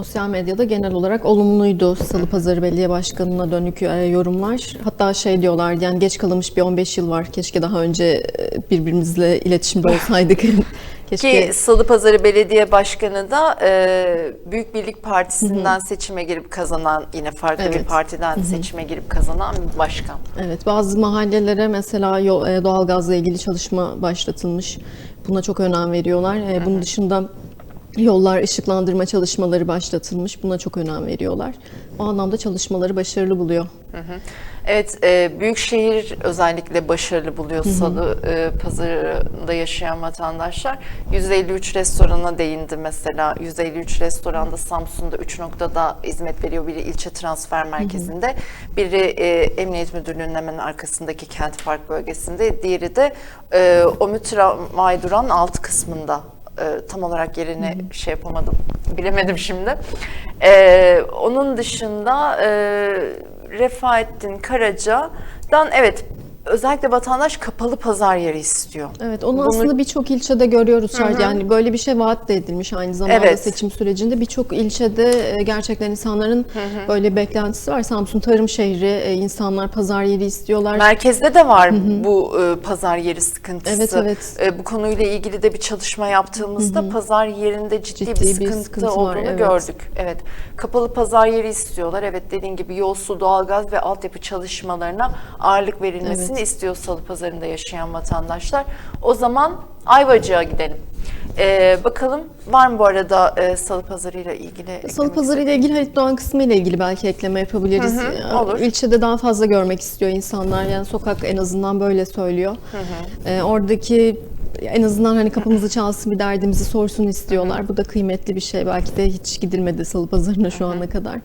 Sosyal medyada genel olarak olumluydu Salı Pazarı Belediye Başkanı'na dönük e, yorumlar. Hatta şey diyorlar yani geç kalınmış bir 15 yıl var. Keşke daha önce e, birbirimizle iletişimde olsaydık. Keşke Ki Salıpazarı Belediye Başkanı da e, Büyük Birlik Partisi'nden seçime girip kazanan, yine farklı bir Evet. partiden seçime girip kazanan bir başkan. Evet, bazı mahallelere mesela e, doğalgazla ilgili çalışma başlatılmış. Buna çok önem veriyorlar. E, Bunun dışında yollar, ışıklandırma çalışmaları başlatılmış. Buna çok önem veriyorlar. O anlamda çalışmaları başarılı buluyor. Evet, e, Büyükşehir özellikle başarılı buluyor Salı e, pazarında yaşayan vatandaşlar. 153 restorana değindi mesela. 153 restoranda Samsun'da 3 noktada hizmet veriyor. Biri ilçe transfer merkezinde, biri e, Emniyet Müdürlüğü'nün hemen arkasındaki Kent Park bölgesinde, diğeri de e, Omütra Mayduran alt kısmında. E, tam olarak yerini şey yapamadım, bilemedim şimdi. E, onun dışında e, Refahettin Karaca'dan evet özellikle vatandaş kapalı pazar yeri istiyor. Evet, onu Bunu- aslında birçok ilçede görüyoruz. Yani böyle bir şey vaat de edilmiş aynı zamanda Evet. seçim sürecinde. Birçok ilçede e, gerçekten insanların böyle beklentisi var. Samsun tarım şehri, e, insanlar pazar yeri istiyorlar. Merkezde de var bu e, pazar yeri sıkıntısı. Evet, evet. Bu konuyla ilgili de bir çalışma yaptığımızda pazar yerinde ciddi, Ciddi bir bir sıkıntı, sıkıntı var, olduğunu evet. gördük. Evet. Kapalı pazar yeri istiyorlar. Evet dediğin gibi yol, su, doğalgaz ve altyapı çalışmalarına ağırlık verilmesini istiyor Salı Pazarı'nda yaşayan vatandaşlar. O zaman Ayvacık'a gidelim. E, bakalım var mı bu arada e, Salı Pazarı ile ilgili? Salı pazarı ile ilgili Halit Doğan kısmı ile ilgili belki ekleme yapabiliriz. Hı hı, olur. İlçede daha fazla görmek istiyor insanlar. Yani sokak en azından böyle söylüyor. Ee, oradaki en azından hani kapımızı çalsın bir derdimizi sorsun istiyorlar. Bu da kıymetli bir şey. Belki de hiç gidilmedi Salı pazarına şu ana kadar.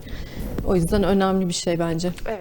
O yüzden önemli bir şey bence. Evet.